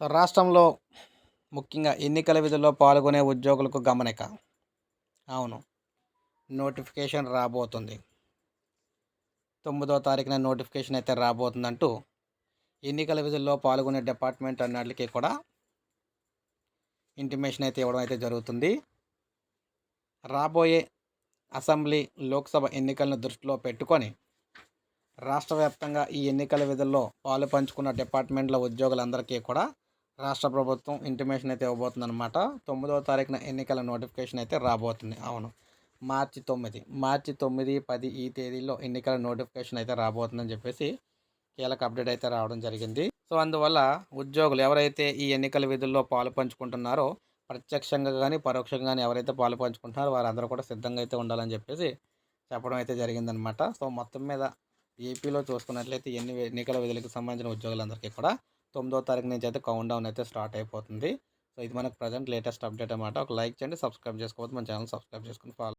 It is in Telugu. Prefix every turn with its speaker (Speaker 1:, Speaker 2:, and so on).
Speaker 1: రాష్ట్రంలో ముఖ్యంగా ఎన్నికల విధుల్లో పాల్గొనే ఉద్యోగులకు గమనిక. అవును. నోటిఫికేషన్ రాబోతుంది. తొమ్మిదో తారీఖున నోటిఫికేషన్ అయితే రాబోతుందంటూ ఎన్నికల విధుల్లో పాల్గొనే డిపార్ట్మెంట్ అన్నిటికీ కూడా ఇంటిమేషన్ అయితే ఇవ్వడం అయితే జరుగుతుంది. రాబోయే అసెంబ్లీ లోక్సభ ఎన్నికలను దృష్టిలో పెట్టుకొని రాష్ట్ర వ్యాప్తంగా ఈ ఎన్నికల విధుల్లో పాలు పంచుకున్న డిపార్ట్మెంట్ల ఉద్యోగులందరికీ కూడా రాష్ట్ర ప్రభుత్వం ఇంటిమేషన్ అయితే ఇవ్వబోతుందన్నమాట. తొమ్మిదవ తారీఖున ఎన్నికల నోటిఫికేషన్ అయితే రాబోతుంది. అవును. మార్చి తొమ్మిది. మార్చి తొమ్మిది పది ఈ తేదీలో ఎన్నికల నోటిఫికేషన్ అయితే రాబోతుందని చెప్పేసి కీలక అప్డేట్ అయితే రావడం జరిగింది. సో అందువల్ల ఉద్యోగులు ఎవరైతే ఈ ఎన్నికల విధుల్లో పాలు పంచుకుంటున్నారో ప్రత్యక్షంగా కానీ పరోక్షంగా కానీ ఎవరైతే పాలు పంచుకుంటున్నారో వారందరూ కూడా సిద్ధంగా అయితే ఉండాలని చెప్పేసి చెప్పడం అయితే జరిగిందనమాట సో మొత్తం మీద ఏపీలో చూసుకున్నట్లయితే ఎన్ని ఎన్నికల విధులకు సంబంధించిన ఉద్యోగులందరికీ కూడా తొమ్మిదో తారీఖు నుంచి అయితే కౌంట్ డౌన్ అయితే స్టార్ట్ అయిపోతుంది. సో ఇది మనకు ప్రజెంట్ లేటెస్ట్ అప్డేట్ అనమాట ఒక లైక్ చేయండి సబ్స్క్రైబ్ చేసుకోవద్దు మన ఛానల్ సబ్స్క్రైబ్ చేసుకుని ఫాలో